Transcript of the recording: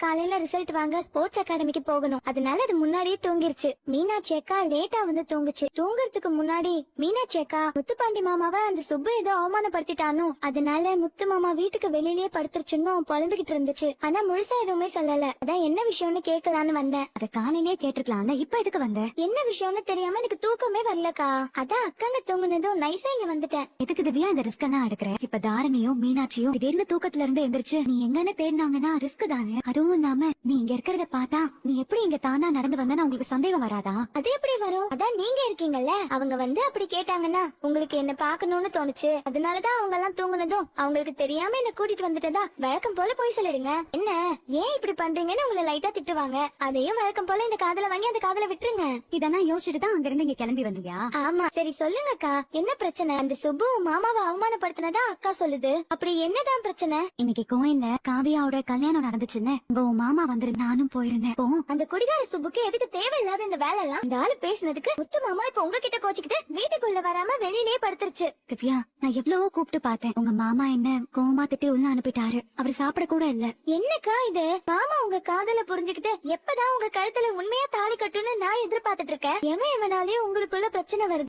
காலையில ரிசல்ட் வாங்க ஸ்போர்ட்ஸ் அகாடமிக்கு போகணும். அதனால அது முன்னாடியே தூங்கிருச்சு. மீனாட்சி அக்கா லேட்டா வந்து தூங்குச்சு. தூங்குறதுக்கு முன்னாடி மீனாட்சி அக்கா முத்துப்பாண்டி மாமாவை அந்த சுப்பு ஏதோ அவமானப்படுத்திட்டானோ? அதனால முத்து மாமா வீட்டுக்கு வெளியிலேயே படுத்துருச்சுன்னு புலம்பிக்கிட்டு இருந்துச்சு. ஆனா முழுசா எதுவுமே சொல்லல. அதான் என்ன விஷயம்னு கேட்கலான்னு வந்தேன். அத காலையிலே கேட்டிருக்கலாம்ல இப்ப எதுக்கு வந்த? என்ன விஷயம்னு தெரியாம எனக்கு தூக்கமே வரலக்கா. அதான் அக்காங்க தூங்குனதும் நைசா இங்க வந்துட்டேன். எதுக்கு திவ்யா இந்த ரிஸ்க் எல்லாம் எடுக்கிற இப்ப தாரணியும் மீனாட்சியும் திடீர்னு தூக்கத்துல இருந்து எந்திரிச்சு நீ எங்கன்னு தேடினாங்கன்னா ரிஸ்க் தானே? அதுவும் இல்லாம நீ இங்க இருக்கிறத பார்த்தா நீ எப்படி இங்க தானா நடந்து வந்தா உங்களுக்கு சந்தேகம் வராதா? அது எப்படி வரும்? அதான் நீங்க இருக்கீங்கல்ல. அவங்க வந்து அப்படி கேட்டாங்கன்னா உங்களுக்கு என்ன பார்க்கணும்னு தோணுச்சு. அதனாலதான் அவங்க எல்லாம் தூங்குனதும் அவங்களுக்கு தெரியாம என்ன கூட்டிட்டு வந்துட்டதா? வழக்கம் போல போய் சொல்லிடுங்க. என்ன? ஏன் இப்படி பண்றீங்கன்னு உங்களை லைட்டா திட்டுவாங்க. அதையும் வழக்கம் போல இந்த காதல வாங்கி அந்த காதல விட்டுருங்க. இதெல்லாம் யோசிச்சுட்டு தான் அங்க இருந்து இங்க கிளம்பி வந்தியா ஆமா. சரி சொல்லுங்கக்கா. என்ன பிரச்சனை? அந்த சுப்பு மாமாவை அவமானப்படுத்தினதா அக்கா சொல்லுது. அப்படி என்னதான் பிரச்சனை? இன்னைக்கு கோயில்ல காவியாவோட கல்யாணம் நடந்துச்சுல்ல உங்க உன் மாமா வந்திருந்த நானும் போயிருந்தேன். போ. அந்த குடிகார சுப்புக்கு எதுக்கு தேவையில்லாத இந்த வேலை எல்லாம் இந்த ஆளு பேசுனதுக்கு முத்து மாமா இப்ப உங்ககிட்ட கோச்சுக்கிட்டு வீட்டுக்குள்ள வராம வெளியிலே படுத்துருச்சு. திவ்யா நான் எவ்வளவோ கூப்பிட்டு பார்த்தேன். உங்க மாமா என்ன கோமா திட்டி உள்ள அனுப்பிட்டாரு. அவர் சாப்பிட கூட இல்ல. என்னக்கா இது? மாமா உங்க காதல புரிஞ்சுக்கிட்டு எப்பதான் உங்க கழுத்துல உண்மையா தாலி கட்டுன்னு நான் எதிர்பார்த்துட்டு இருக்கேன்? எவன் எவனாலே உங்களுக்குள்ள பிரச்சனை வருது?